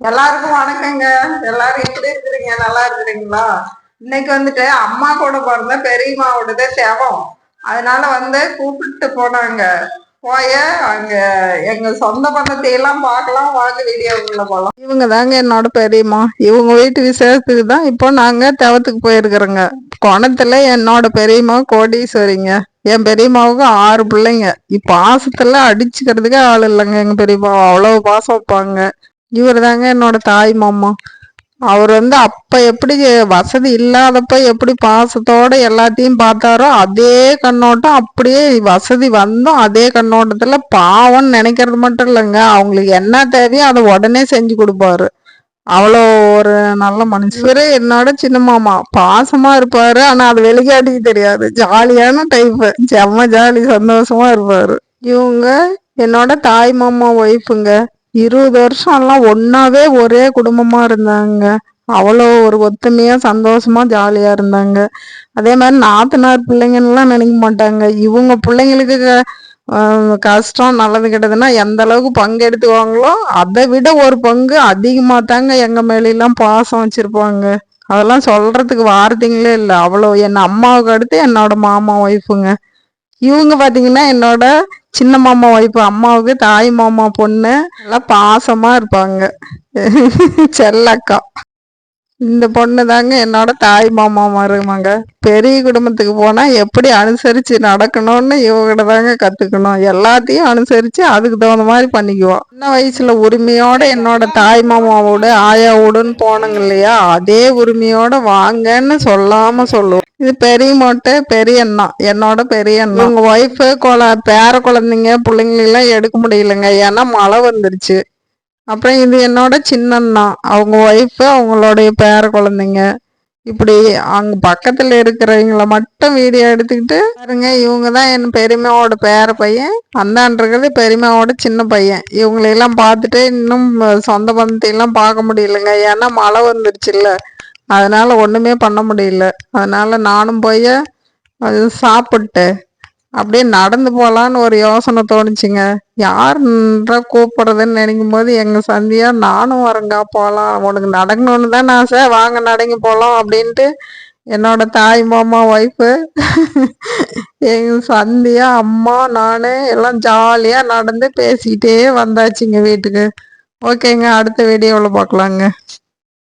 எல்லாருக்கும் வணக்கங்க. எல்லாரும் எப்படி இருக்கிறீங்க? நல்லா இருக்கிறீங்களா? இன்னைக்கு வந்துட்டு அம்மா கூட பிறந்த பெரியம்மாவோடதே சேவம். அதனால வந்து கூப்பிட்டு போனாங்க. போய அங்க எங்க சொந்த பந்தத்தை எல்லாம் பார்க்கலாம். வாங்க வீடியோக்குள்ள போலாம். இவங்க தாங்க என்னோட பெரியம்மா. இவங்க வீட்டு விசேஷத்துக்கு தான் இப்போ நாங்க தெவத்துக்கு போயிருக்கிறோங்க. குணத்துல என்னோட பெரியம்மா கோடீஸ்வரிங்க. என் பெரியம்மாவுக்கு ஆறு பிள்ளைங்க. இப்ப பாசத்துல அடிச்சுக்கிறதுக்கே ஆள் இல்லைங்க எங்க பெரியம்மா. அவ்வளவு பாசம் வைப்பாங்க. இவர் தாங்க என்னோட தாய் மாமா. அவர் வந்து அப்ப எப்படி வசதி இல்லாதப்ப எப்படி பாசத்தோட எல்லாத்தையும் பார்த்தாரோ அதே கண்ணோட்டம் அப்படியே வசதி வந்தும் அதே கண்ணோட்டத்துல பாவம்னு நினைக்கிறது மட்டும் இல்லைங்க. அவங்களுக்கு என்ன தேவையோ அதை உடனே செஞ்சு கொடுப்பாரு. அவ்வளோ ஒரு நல்ல மனுஷரு என்னோட சின்ன மாமா. பாசமா இருப்பாரு ஆனா அது வெளிக்காட்டிக்கு தெரியாது. ஜாலியான டைப்பு செம்ம ஜாலி சந்தோஷமா இருப்பாரு. இவங்க என்னோட தாய் மாமா ஒய்ஃபுங்க இருபது வருஷம் எல்லாம் ஒரே குடும்பமாக இருந்தாங்க. அவ்வளோ ஒரு ஒத்துமையாக சந்தோஷமாக ஜாலியாக இருந்தாங்க. அதே மாதிரி நாத்தனார் பிள்ளைங்கலாம் நினைக்க மாட்டாங்க. இவங்க பிள்ளைங்களுக்கு கஷ்டம் நல்லது கெட்டதுன்னா எந்த அளவுக்கு பங்கு எடுத்துவாங்களோ அதை விட ஒரு பங்கு அதிகமாக தாங்க எங்கள் மேலாம் பாசம் வச்சுருப்பாங்க. அதெல்லாம் சொல்கிறதுக்கு வார்த்தைங்களே இல்லை. அவ்வளோ என் அம்மாவுக்கு அடுத்து என்னோட மாமா ஒய்ஃபுங்க இவங்க பார்த்தீங்கன்னா என்னோட சின்ன மாமா ஒய்ஃபு அம்மாவுக்கு தாய் மாமா பொண்ணு நல்லா பாசமாக இருப்பாங்க. செல்லக்கா. இந்த பொண்ணு தாங்க என்னோட தாய் மாமா மருமங்க. பெரிய குடும்பத்துக்கு போனா எப்படி அனுசரிச்சு நடக்கணும்னு இவங்கிட்ட தாங்க கத்துக்கணும். எல்லாத்தையும் அனுசரிச்சு அதுக்கு தகுந்த மாதிரி பண்ணிக்குவோம் சின்ன வயசுல உரிமையோட என்னோட தாய் மாமாவோடு ஆயாவோடுன்னு போனங்க இல்லையா? அதே உரிமையோட வாங்கன்னு சொல்லாம சொல்லுவோம். இது பெரிய மொட்டை பெரிய அண்ணா. என்னோட பெரிய அண்ணா. உங்க ஒய்ஃபு குழ பேர குழந்தைங்க பிள்ளைங்களெல்லாம் எடுக்க முடியலங்க. ஏன்னா மழை வந்துருச்சு. அப்புறம் இது என்னோட சின்னண்ணா. அவங்க ஒய்ஃபு அவங்களுடைய பேர குழந்தைங்க. இப்படி அங்க பக்கத்துல இருக்கிறவங்கள மட்டும் வீடியோ எடுத்துக்கிட்டு பாருங்க இவங்க தான் என் பெருமையோட பேர பையன். அந்தான்றது பெருமையோட சின்ன பையன். இவங்களெல்லாம் பார்த்துட்டு இன்னும் சொந்த பந்தத்தையெல்லாம் பார்க்க முடியலங்க. ஏன்னா மழை வந்துருச்சுல்ல. அதனால ஒண்ணுமே பண்ண முடியல. அதனால நானும் போய் அது சாப்பிட்டு அப்படியே நடந்து போகலான்னு ஒரு யோசனை தோணுச்சுங்க. யாருன்ற கூப்பிடுறதுன்னு நினைக்கும் போது எங்கள் சந்தியா நானும் வரேங்க போகலாம் உனக்கு நடக்கணும்னு தான் ஆசை. வாங்க நடங்கி போகலாம் அப்படின்ட்டு என்னோட தாய் மாமா ஒய்ஃபு எங்கள் சந்தியா அம்மா நான் எல்லாம் ஜாலியாக நடந்து பேசிக்கிட்டே வந்தாச்சுங்க வீட்டுக்கு. ஓகேங்க அடுத்த வீடியோவில் பார்க்கலாங்க.